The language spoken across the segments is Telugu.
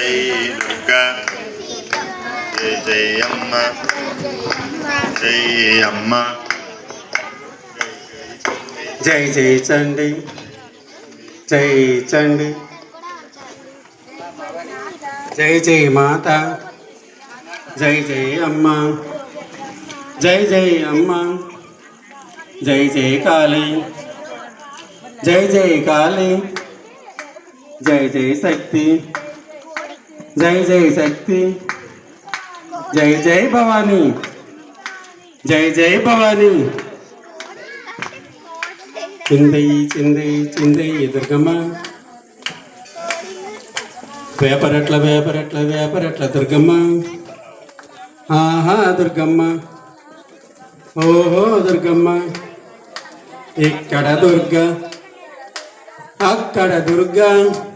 జై దుర్గా జై జై అమ్మ జై అమ్మ జై జై చండి. జై చండి. జై జై మాత. జై జై అమ్మ. జై జై అమ్మ. జై జై కాళీ. జై జై కాళీ. జై జై శక్తి. జై జై శక్తి. జై జై భవానీ. జై జై భవానీ. చిందయి చిందయి చిందయి దుర్గమ్మ. వేపరట్ల వేపరట్ల వేపరట్ల దుర్గమ్మ. ఆహా దుర్గమ్మ. ఓహో దుర్గమ్మ. ఇక్కడ దుర్గ అక్కడ దుర్గా.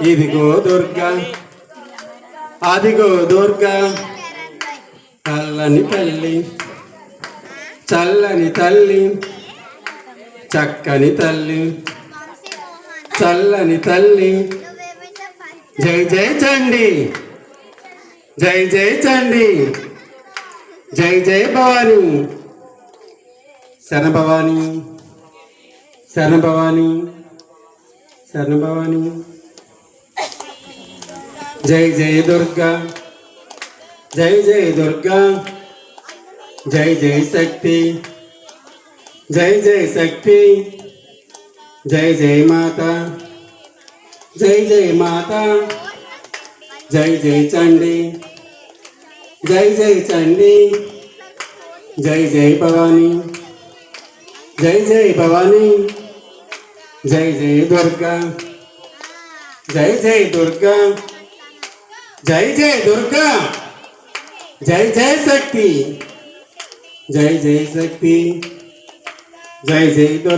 ఇదిగో దుర్గ. అదిగో దుర్గ. చల్లని తల్లి. చల్లని తల్లి. చక్కని తల్లి. చల్లని తల్లి. జై జై చండి. జై జై చండి. జై జై భవాని. శరణ భవాని. శరణ భవాని. శరణ భవాని. జై జై దుర్గా జై జై దుర్గా జై జై శక్తి జై జై శక్తి జై జై మాత జై జై మాత జై జై చండి జై జై చండి జై జై భవానీ జై జై భవానీ జై జై దుర్గా జై జై దుర్గా జై జై దుర్గా జై జై శక్తి జై జై శక్తి జై జై దుర్గా